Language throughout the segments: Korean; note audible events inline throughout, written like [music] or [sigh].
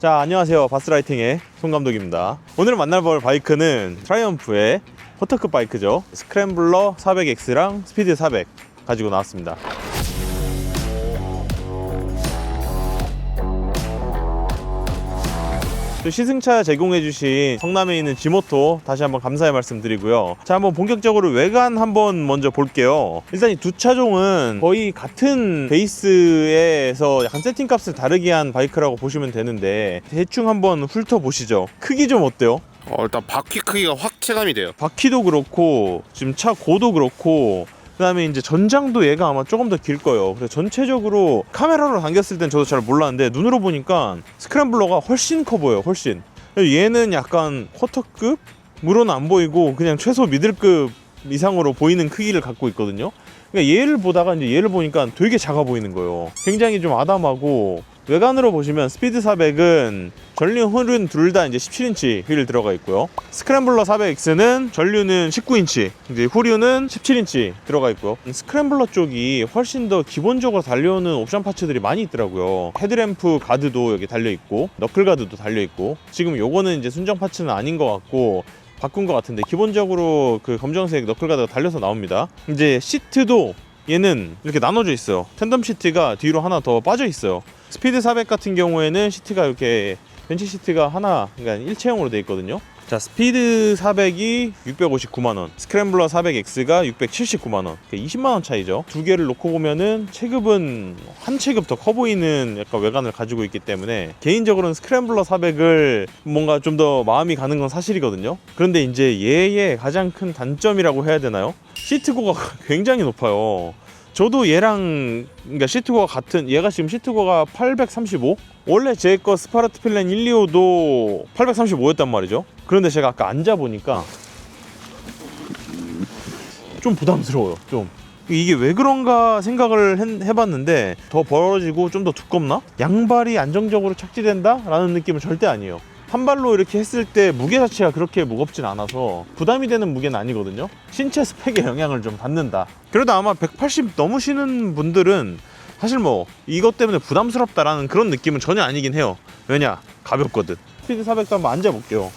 자 안녕하세요. 바스라이팅의 송 감독입니다. 오늘 만나볼 바이크는 트라이언프의 포터급 바이크죠. 스크램블러 400X랑 스피드 400 가지고 나왔습니다 또 시승차 제공해주신 성남에 있는 지모토 다시 한번 감사의 말씀드리고요. 자, 한번 본격적으로 외관 한번 먼저 볼게요. 일단 이 두 차종은 거의 같은 베이스에서 약간 세팅 값을 다르게 한 바이크라고 보시면 되는데 대충 한번 훑어보시죠. 크기 좀 어때요? 어, 일단 바퀴 크기가 확 체감이 돼요. 바퀴도 그렇고 지금 차 고도 그렇고 그다음에 이제 전장도 얘가 아마 조금 더 길 거예요. 그래서 전체적으로 카메라로 당겼을 땐 저도 잘 몰랐는데 눈으로 보니까 스크램블러가 훨씬 커 보여요. 훨씬. 얘는 약간 쿼터급 물론 안 보이고 그냥 최소 미들급 이상으로 보이는 크기를 갖고 있거든요. 그러니까 얘를 보다가 이제 얘를 보니까 되게 작아 보이는 거예요. 굉장히 좀 아담하고 외관으로 보시면 스피드 400은 전륜 후륜 둘 다 이제 17인치 휠 들어가 있고요. 스크램블러 400X는 전륜은 19인치, 이제 후륜은 17인치 들어가 있고요. 스크램블러 쪽이 훨씬 더 기본적으로 달려오는 옵션 파츠들이 많이 있더라고요. 헤드램프 가드도 여기 달려 있고, 너클 가드도 달려 있고. 지금 요거는 이제 순정 파츠는 아닌 것 같고 바꾼 것 같은데 기본적으로 그 검정색 너클 가드가 달려서 나옵니다. 이제 시트도 얘는 이렇게 나눠져 있어요. 텐덤 시트가 뒤로 하나 더 빠져 있어요. 스피드 400 같은 경우에는 시트가 이렇게 벤치 시트가 하나 그러니까 일체형으로 되어 있거든요. 자, 스피드 400이 659만 원, 스크램블러 400X가 679만 원. 20만 원 차이죠. 두 개를 놓고 보면은 체급은 한 체급 더 커 보이는 약간 외관을 가지고 있기 때문에 개인적으로는 스크램블러 400을 뭔가 좀 더 마음이 가는 건 사실이거든요. 그런데 이제 얘의 가장 큰 단점이라고 해야 되나요? 시트고가 [laughs] 굉장히 높아요. 저도 얘랑 그러니까 시트고가 같은 얘가 지금 시트고가 835 원래 제 거 스파르트 필렌 125도 835였단 말이죠 그런데 제가 아까 앉아 보니까 좀 부담스러워요 좀 이게 왜 그런가 생각을 했- 해봤는데 더 벌어지고 좀 더 두껍나? 양발이 안정적으로 착지된다? 라는 느낌은 절대 아니에요 한 발로 이렇게 했을 때 무게 자체가 그렇게 무겁진 않아서 부담이 되는 무게는 아니거든요. 신체 스펙에 영향을 좀 받는다. 그래도 아마 180 넘으시는 분들은 사실 뭐 이것 때문에 부담스럽다라는 그런 느낌은 전혀 아니긴 해요. 왜냐? 가볍거든. 스피드 400도 한번 앉아볼게요.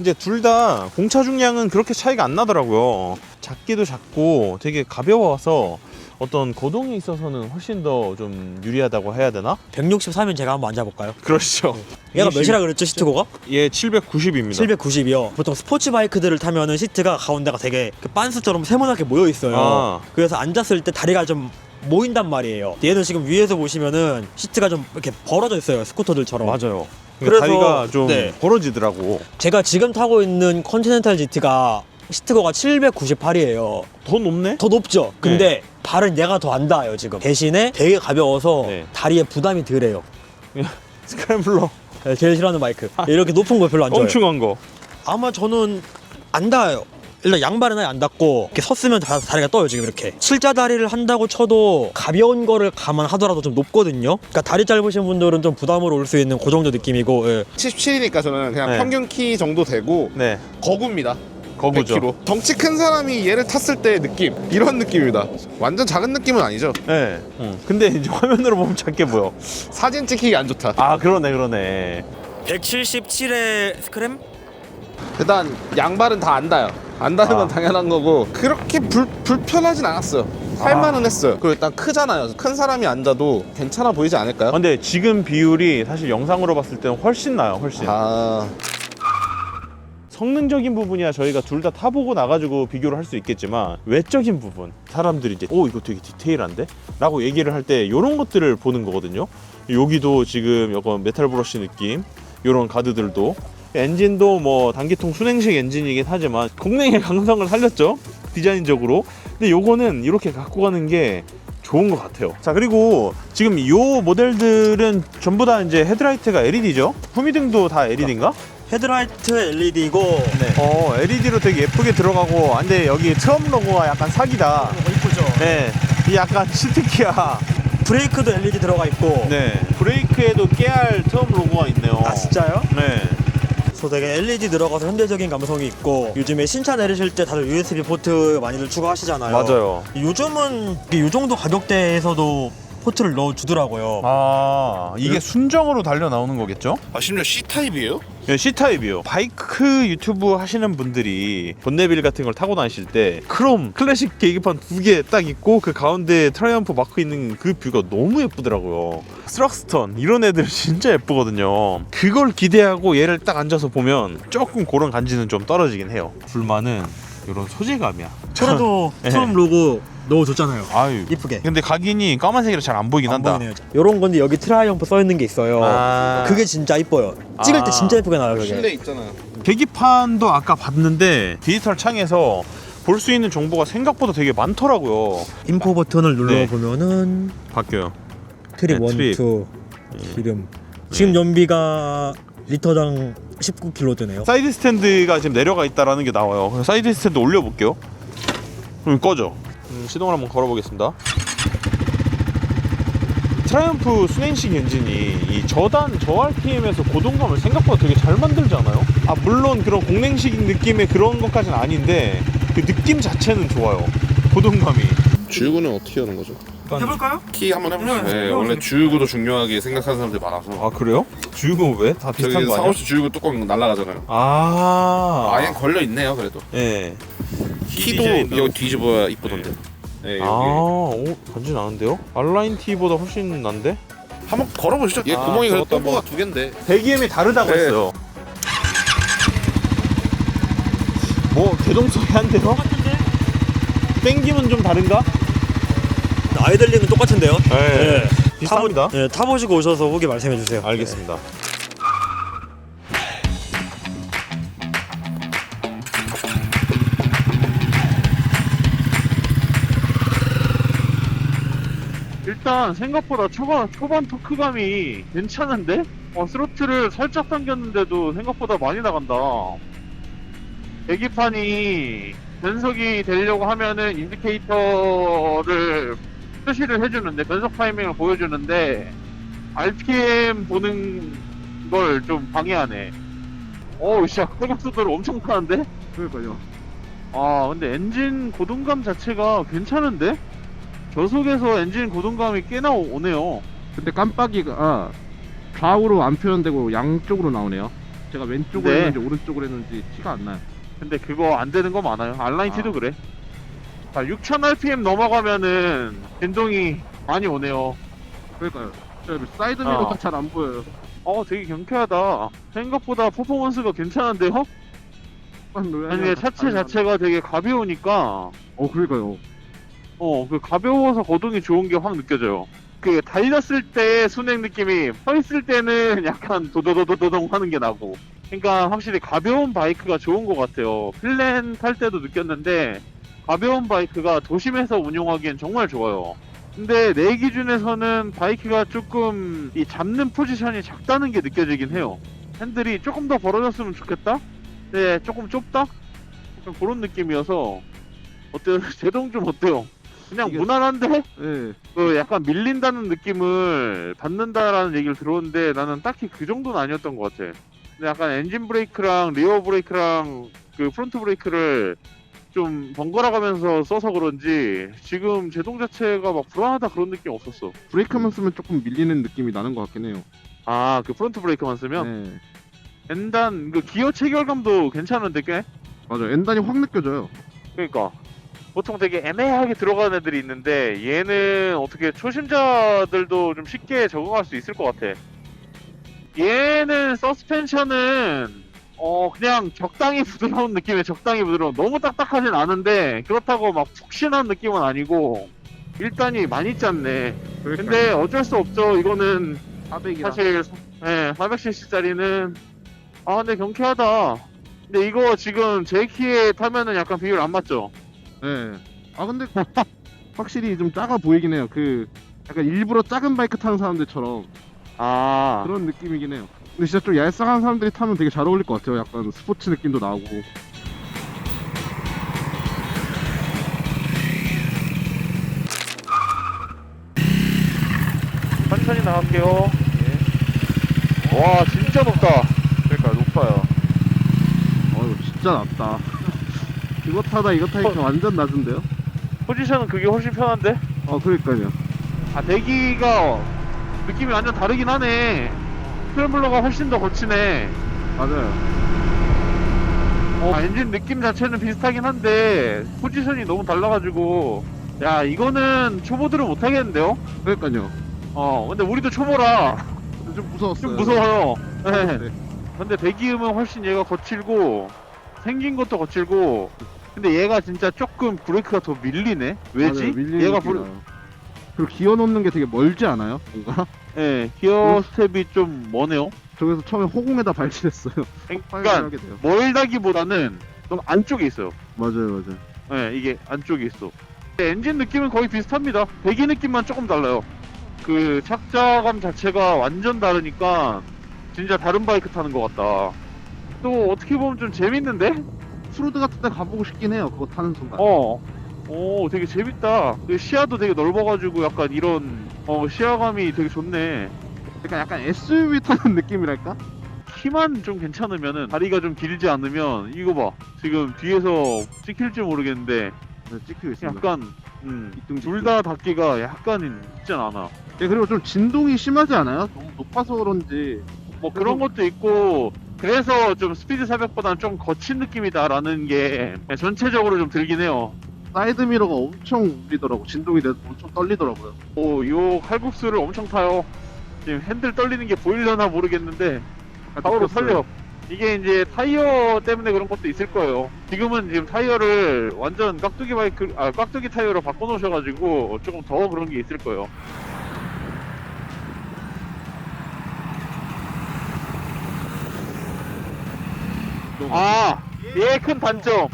이제 둘 다 공차 중량은 그렇게 차이가 안 나더라고요. 작기도 작고 되게 가벼워서 어떤 거동에 있어서는 훨씬 더 좀 유리하다고 해야 되나? 163면 제가 한번 앉아볼까요? 그러시죠. 얘가 몇이라 그랬죠 시트고가? 얘 790입니다. 790이요. 보통 스포츠 바이크들을 타면은 시트가 가운데가 되게 그 빤스처럼 세모나게 모여 있어요. 아. 그래서 앉았을 때 다리가 좀 모인단 말이에요. 얘는 지금 위에서 보시면은 시트가 좀 이렇게 벌어져 있어요 스쿠터들처럼. 맞아요. 그래서- 다리가 좀 네. 벌어지더라고. 제가 지금 타고 있는 컨티넨탈 GT가 시트고가 798이에요. 더 높네? 더 높죠. 근데 발은 얘가 더 안 닿아요 지금. 대신에 되게 가벼워서 네. 다리에 부담이 덜해요. [laughs] 스크램블러 네, 제일 싫어하는 바이크. 이렇게 높은 거 별로 안 좋아해요. 껑충한 거. 아마 저는 안 닿아요. 일단 양발은 아예 안 닿고 이렇게 섰으면 다, 다리가 떠요 지금 이렇게 실자 다리를 한다고 쳐도 가벼운 거를 감안하더라도 좀 높거든요 그러니까 다리 짧으신 분들은 좀 부담으로 올 수 있는 그 정도 느낌이고 예. 77이니까 저는 그냥 네. 평균 키 정도 되고 네. 거구입니다. 거구죠. 100kg. 덩치 큰 사람이 얘를 탔을 때 느낌 이런 느낌입니다. 완전 작은 느낌은 아니죠. 네. 응. 근데 이제 화면으로 보면 작게 보여. 사진 찍히기 안 좋다. 아 그러네 그러네. 177의 스크램? 일단 양발은 다안 닿아요. 안 닿는 아. 건 당연한 거고 그렇게 불, 불편하진 않았어요. 할만은 했어요. 그리고 일단 크잖아요. 큰 사람이 앉아도 괜찮아 보이지 않을까요? 아, 근데 지금 비율이 사실 영상으로 봤을 때는 훨씬 나요 훨씬. 아, 성능적인 부분이야 저희가 둘 다 타보고 나가지고 비교를 할 수 있겠지만 외적인 부분 사람들이 이제 오 이거 되게 디테일한데? 라고 얘기를 할 때 이런 것들을 보는 거거든요 여기도 지금 약간 메탈 브러쉬 느낌 이런 가드들도 엔진도 뭐 단기통 순행식 엔진이긴 하지만 공랭의 강성을 살렸죠 디자인적으로 근데 요거는 이렇게 갖고 가는 게 좋은 것 같아요. 자 그리고 지금 이 모델들은 전부 다 이제 헤드라이트가 LED죠. 후미등도 다 LED인가? 헤드라이트 LED고 네. 어, LED로 되게 예쁘게 들어가고, 아, 근데 여기 트럼 로고가 약간 사기다. 이쁘죠 네. 이 약간 시트키야. 브레이크도 LED 들어가 있고 네. 브레이크에도 깨알 트럼 로고가 있네요. 아 진짜요? 네. 그래서 되게 LED 들어가서 현대적인 감성이 있고 요즘에 신차 내리실 때 다들 USB 포트 많이들 추가하시잖아요 맞아요. 요즘은 이 정도 가격대에서도 포트를 넣어주더라고요. 아 이게 순정으로 달려 나오는 거겠죠? 아 심지어 C 타입이에요? 예, C타입이요. 바이크 유튜브 하시는 분들이 본네빌 같은 걸 타고 다니실 때 크롬 클래식 계기판 두 개 딱 있고 그 가운데 트라이언프 마크 있는 그 뷰가 너무 예쁘더라고요. 스럭스턴 이런 애들 진짜 예쁘거든요. 그걸 기대하고 얘를 딱 앉아서 보면 조금 그런 간지는 좀 떨어지긴 해요. 불만은 이런 소재감이야. 그래도 예. 트럼 로고 넣어줬잖아요. 아유. 이쁘게. 근데 각인이 까만색이라 잘 안 보이긴 한다. 이런 건데 여기 트라이언프 써 있는 게 있어요. 아. 그게 진짜 이뻐요. 찍을 아. 때 진짜 이쁘게 나와요. 그게. 실내 있잖아요. 계기판도 아까 봤는데 디지털 창에서 볼 수 있는 정보가 생각보다 되게 많더라고요. 인포 버튼을 눌러 네. 보면은 바뀌어요. 트립 네, 원, 트립. 투 기름. 지금 연비가 리터당 19km 드네요. 사이드 스탠드가 지금 내려가 있다라는 게 나와요. 사이드 스탠드 올려볼게요. 그럼 꺼져. 음, 시동을 한번 걸어보겠습니다. 트라이언프 순행식 엔진이 이 저단 저 RPM에서 고동감을 생각보다 되게 잘 만들지 않아요? 아 물론 그런 공랭식 느낌의 그런 것까지는 아닌데 그 느낌 자체는 좋아요. 고동감이. 주유구는 어떻게 하는 거죠? 해볼까요? 키 한번 해보시죠. 네, 원래 주유구도 중요하게 생각하는 사람들 이 많아서. 아 그래요? 주유구 왜? 다 비슷한 저기 거 아니야? 사무실 주유구 뚜껑 날라가잖아요. 아. 아예 걸려 있네요, 그래도. 예. 키도 디자인도. 여기 뒤집어야 이쁘던데. 네, 아, 여기. 오, 간지 나는데요? 알라인 T보다 훨씬 난데? 한번 걸어보시죠. 얘 아, 구멍이 그래도 저것도 한번. 두 개인데. 배기음이 다르다고 네. 했어요. 뭐 개동 소리 한데요? 땡김은 좀 다른가? 아이들링은 똑같은데요? 네. 비슷합니다. 타보, 네, 타보시고 오셔서 후기 말씀해 주세요. 알겠습니다. 일단 생각보다 초반 초반 토크감이 괜찮은데? 어, 스로틀을 살짝 당겼는데도 생각보다 많이 나간다. 배기판이 변속이 되려고 하면은 인디케이터를 표시를 해주는데 변속 타이밍을 보여주는데 RPM 보는 걸 좀 방해하네. 어우, 씨, 회복 속도를 엄청 타는데? 그러니까요. 아, 근데 엔진 고동감 자체가 괜찮은데? 저속에서 엔진 고동감이 꽤나 오- 오네요. 근데 깜빡이가 좌우로 안 표현되고 양쪽으로 나오네요. 제가 왼쪽으로 네. 했는지 오른쪽으로 했는지 티가 안 나요. 근데 그거 안 되는 거 많아요. 알라인티도 아. 그래. 자, 6000rpm 넘어가면은 변동이 많이 오네요. 그러니까요. 저 사이드 어. 미러가 잘안 보여요. 어, 되게 경쾌하다. 생각보다 퍼포먼스가 괜찮은데요? 아니, 차체 자체가 되게 가벼우니까 어 그러니까요. 어, 그 가벼워서 거동이 좋은 게 확 느껴져요. 그 달렸을 때 순행 느낌이 서 있을 때는 [laughs] 약간 도도도도도동 하는 게 나고. 그러니까 확실히 가벼운 바이크가 좋은 것 같아요. 플랜 탈 때도 느꼈는데 가벼운 바이크가 도심에서 운용하기엔 정말 좋아요. 근데 내 기준에서는 바이크가 조금 이 잡는 포지션이 작다는 게 느껴지긴 해요. 핸들이 조금 더 벌어졌으면 좋겠다? 네, 조금 좁다? 약간 그런 느낌이어서 어때요? [laughs] 제동 좀 어때요? 그냥 이게- 무난한데? 네. 그 약간 밀린다는 느낌을 받는다라는 얘기를 들었는데 나는 딱히 그 정도는 아니었던 것 같아. 근데 약간 엔진 브레이크랑 리어 브레이크랑 그 프론트 브레이크를 좀 번갈아 가면서 써서 그런지 지금 제동 자체가 막 불안하다 그런 느낌 없었어. 브레이크만 쓰면 조금 밀리는 느낌이 나는 것 같긴 해요. 아, 그 프론트 브레이크만 쓰면 네. 엔단 그 기어 체결감도 괜찮은데 꽤? 맞아. 엔단이 확 느껴져요. 그러니까 보통 되게 애매하게 들어가는 애들이 있는데 얘는 어떻게 초심자들도 좀 쉽게 적응할 수 있을 것 같아. 얘는 서스펜션은 어 그냥 적당히 부드러운 느낌의 적당히 부드러운 너무 딱딱하진 않은데 그렇다고 막 푹신한 느낌은 아니고 일단이 많이 짰네. 근데 어쩔 수 없죠. 이거는 400이라. 사실 예, 400cc짜리는 아 근데 경쾌하다. 근데 이거 지금 제 키에 타면은 약간 비율 안 맞죠? 네. 아 근데 [laughs] 확실히 좀 작아 보이긴 해요. 그 약간 일부러 작은 바이크 타는 사람들처럼 아 그런 느낌이긴 해요. 근데 진짜 좀 얄쌍한 사람들이 타면 되게 잘 어울릴 것 같아요. 약간 스포츠 느낌도 나고. 천천히 나갈게요. 와 진짜 높다. 그러니까 높아요. 어 이거 진짜 낮다. 이거 타다 이거 타니까 완전 낮은데요? 포지션은 그게 훨씬 편한데? 어 그러니까요. 아 대기가 느낌이 완전 다르긴 하네 스크램블러가 훨씬 더 거치네 맞아요 어, 엔진 느낌 자체는 비슷하긴 한데 포지션이 너무 달라가지고 야 이거는 초보들은 못하겠는데요? 그러니까요. 어 근데 우리도 초보라 좀 무서웠어요. 좀 무서워요 네. 네. 근데 배기음은 훨씬 얘가 거칠고 생긴 것도 거칠고 근데 얘가 진짜 조금 브레이크가 더 밀리네 왜지? 맞아요, 밀리는 얘가 브레... 나요. 그리고 기어 놓는 게 되게 멀지 않아요? 뭔가? 예, 음. 스텝이 좀 머네요 저기서 처음에 호공에다 발치했어요. 그러니까 [laughs] 하게 돼요. 멀다기보다는 좀 안쪽에 있어요 맞아요, 맞아요. 예, 이게 안쪽에 있어 엔진 느낌은 거의 비슷합니다 배기 느낌만 조금 달라요 그 착자감 자체가 완전 다르니까 진짜 다른 바이크 타는 것 같다 또 어떻게 보면 좀 재밌는데? 프로드 같은 데 가보고 싶긴 해요. 그거 타는 순간. 어. 오, 되게 재밌다. 그 시야도 되게 넓어가지고 약간 이런 어 시야감이 되게 좋네. 약간 약간 SUV 타는 느낌이랄까? 키만 좀 괜찮으면은 다리가 좀 길지 않으면 이거 봐. 지금 뒤에서 찍힐지 모르겠는데 네, 찍히고 있습니다. 약간 음, 이뚱 둘다 닿기가 약간 있진 않아. 네, 그리고 좀 진동이 심하지 않아요? 너무 높아서 그런지. 뭐 그런 것도 있고 그래서 좀 스피드 400보다는 좀 거친 느낌이다라는 게 전체적으로 좀 들긴 해요. 사이드 미러가 엄청 울리더라고. 진동이 돼서 엄청 떨리더라고요. 오, 요 칼국수를 엄청 타요. 지금 핸들 떨리는 게 보이려나 모르겠는데 바로 느꼈어요. 살려. 이게 이제 타이어 때문에 그런 것도 있을 거예요. 지금은 지금 타이어를 완전 깍두기 바이크, 아, 깍두기 타이어로 바꿔놓으셔가지고 조금 더 그런 게 있을 거예요. 아, 얘의 큰 단점.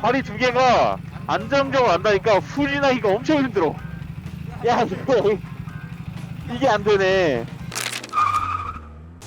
발이 두 개가 안정적으로 안다니까 풀이 나기가 엄청 힘들어. 야, 이거, 이게 안 되네.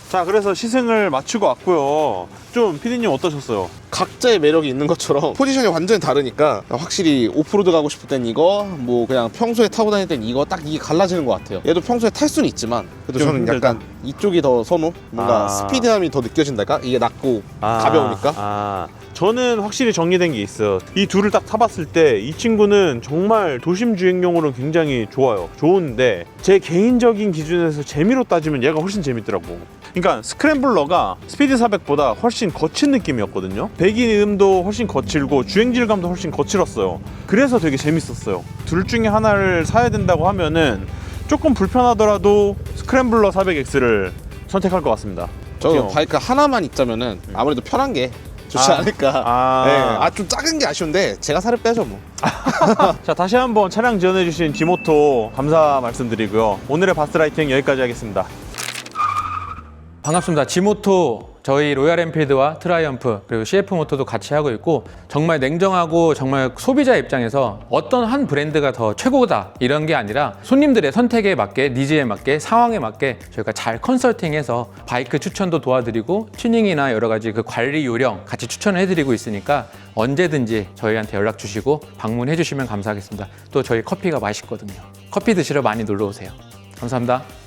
자 그래서 시승을 마치고 왔고요 좀 피디님 어떠셨어요? 각자의 매력이 있는 것처럼 [laughs] 포지션이 완전히 다르니까 확실히 오프로드 가고 싶을 땐 이거 뭐 그냥 평소에 타고 다닐 땐 이거 딱 이게 갈라지는 것 같아요 얘도 평소에 탈 수는 있지만 그래도 좀 저는 힘들다. 약간 이쪽이 더 선호 뭔가 아. 스피드함이 더 느껴진달까 이게 낮고 가벼우니까 아, 저는 확실히 정리된 게 있어요. 이 둘을 딱 타봤을 때 이 친구는 정말 도심 주행용으로는 굉장히 좋아요. 좋은데 제 개인적인 기준에서 재미로 따지면 얘가 훨씬 재밌더라고. 그러니까 스크램블러가 스피드 400보다 훨씬 거친 느낌이었거든요. 배기음도 훨씬 거칠고 주행 질감도 훨씬 거칠었어요. 그래서 되게 재밌었어요. 둘 중에 하나를 사야 된다고 하면은 조금 불편하더라도 스크램블러 400X를 선택할 것 같습니다. 저. 바이크 하나만 있자면은 아무래도 편한 게 좋지 아. 않을까 아. 네. 아 좀 작은 게 아쉬운데 제가 살을 빼죠 뭐 [laughs] 자 다시 한번 차량 지원해주신 디모토 감사 말씀드리고요 오늘의 바스라이팅 여기까지 하겠습니다 반갑습니다. 지모토 저희 로얄 엔필드와 트라이언프 그리고 CF 모토도 같이 하고 있고 정말 냉정하고 정말 소비자 입장에서 어떤 한 브랜드가 더 최고다 이런 게 아니라 손님들의 선택에 맞게 니즈에 맞게 상황에 맞게 저희가 잘 컨설팅해서 바이크 추천도 도와드리고 튜닝이나 여러 가지 그 관리 요령 같이 추천을 해드리고 있으니까 언제든지 저희한테 연락 주시고 방문해 주시면 감사하겠습니다. 또 저희 커피가 맛있거든요. 커피 드시러 많이 놀러 오세요. 감사합니다.